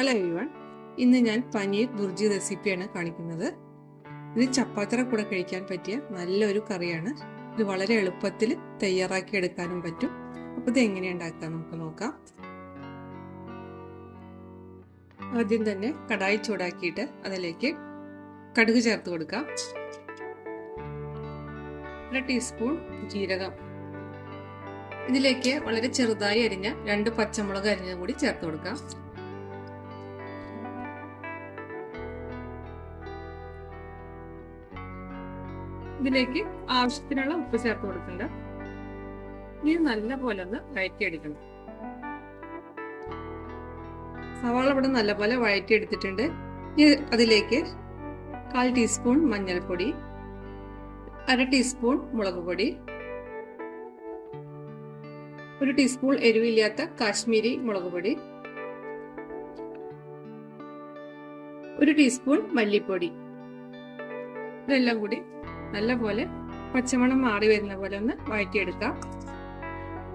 Hello എവൺ ഇന്ന് ഞാൻ പനീർ ബുർജി റെസിപ്പിയാണ് കാണിക്കുന്നത്. ഇത് ചപ്പാത്തിയുടെ കൂടെ കഴിക്കാൻ പറ്റിയ നല്ലൊരു കറിയാണ്. ഇത് വളരെ എളുപ്പത്തിൽ തയ്യാറാക്കി എടുക്കാനും പറ്റും. അപ്പോൾ ഇത് എങ്ങനെ ഉണ്ടാക്കാം നമുക്ക് നോക്കാം. ആദ്യം തന്നെ കടായി ചൂടാക്കിയിട്ട് അതിലേക്ക് കടുക് ചേർത്ത് കൊടുക്കാം. ഒരു ടീസ്പൂൺ ജീരകം. ഇതിലേക്ക് വളരെ ചെറുതായി അരിഞ്ഞ രണ്ട് പച്ചമുളക് അരിഞ്ഞ കൂടി ചേർത്ത് കൊടുക്കാം. ഇതിലേക്ക് ആവശ്യത്തിനുള്ള ഉപ്പ് ചേർത്ത് കൊടുക്കണ്ട ഇനി നല്ല പോലെ ഒന്ന് വഴറ്റിയെടുക്കണം. സവാള ഇവിടെ നല്ലപോലെ വഴറ്റിയെടുത്തിട്ടുണ്ട്. ഇനി അതിലേക്ക് കാൽ ടീസ്പൂൺ മഞ്ഞൾപ്പൊടി അര ടീസ്പൂൺ മുളക് പൊടി ഒരു ടീസ്പൂൺ എരിവില്ലാത്ത കാശ്മീരി മുളക് പൊടി ഒരു ടീസ്പൂൺ മല്ലിപ്പൊടി. ഇതെല്ലാം കൂടി നല്ലപോലെ പച്ചമണം മാറി വരുന്ന പോലെ ഒന്ന് വഴറ്റിയെടുക്കാം.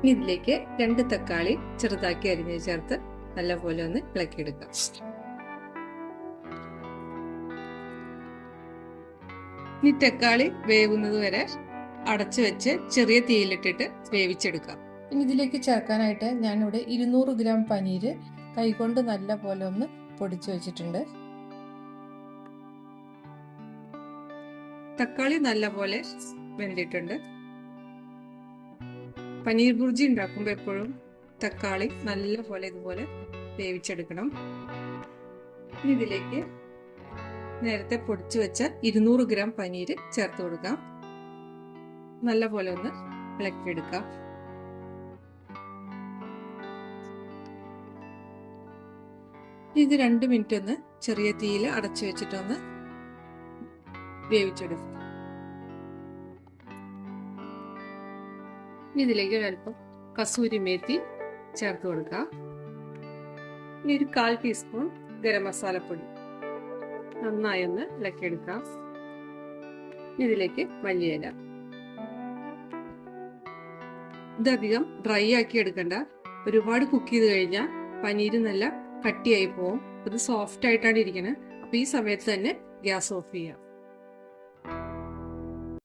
ഇതിലേക്ക് രണ്ട് തക്കാളി ചെറുതാക്കി അരിഞ്ഞ് ചേർത്ത് നല്ലപോലെ ഒന്ന് ഇളക്കിയെടുക്കാം. ഇനി തക്കാളി വേവുന്നത് വരെ അടച്ചു വെച്ച് ചെറിയ തീയിലിട്ടിട്ട് വേവിച്ചെടുക്കാം. ഇനി ഇതിലേക്ക് ചേർക്കാനായിട്ട് ഞാനിവിടെ ഇരുന്നൂറ് ഗ്രാം പനീര് കൈകൊണ്ട് നല്ല പോലെ ഒന്ന് പൊടിച്ചു വെച്ചിട്ടുണ്ട്. തക്കാളി നല്ലപോലെ വെന്തിട്ടുണ്ട്. പനീർ ബുർജി ഉണ്ടാക്കുമ്പോൾ എപ്പോഴും തക്കാളി നല്ലപോലെ ഇതുപോലെ വേവിച്ചെടുക്കണം. ഇനി ഇതിലേക്ക് നേരത്തെ പൊടിച്ചു വെച്ച ഇരുന്നൂറ് ഗ്രാം പനീർ ചേർത്ത് കൊടുക്കാം. നല്ലപോലെ ഒന്ന് ഇളക്കിയെടുക്കാം. ഇത് രണ്ട് മിനിറ്റ് ഒന്ന് ചെറിയ തീയിൽ അടച്ചു വെച്ചിട്ടൊന്ന് വേവിച്ചെടുക്കും. ഇതിലേക്ക് ഒരല്പം കസൂരി മേത്തി ചേർത്ത് കൊടുക്കാം. ഇനി ഒരു കാൽ ടീസ്പൂൺ ഗരം മസാലപ്പൊടി നന്നായി ഒന്ന് ഇളക്കിയെടുക്കാം. ഇതിലേക്ക് മല്ലിയില. ഇതധികം ഡ്രൈ ആക്കി എടുക്കണ്ട. ഒരുപാട് കുക്ക് ചെയ്ത് കഴിഞ്ഞാൽ പനീര് നല്ല കട്ടിയായി പോവും. അത് സോഫ്റ്റ് ആയിട്ടാണ് ഇരിക്കുന്നത് അപ്പൊ ഈ സമയത്ത് തന്നെ ഗ്യാസ് ഓഫ് ചെയ്യാം.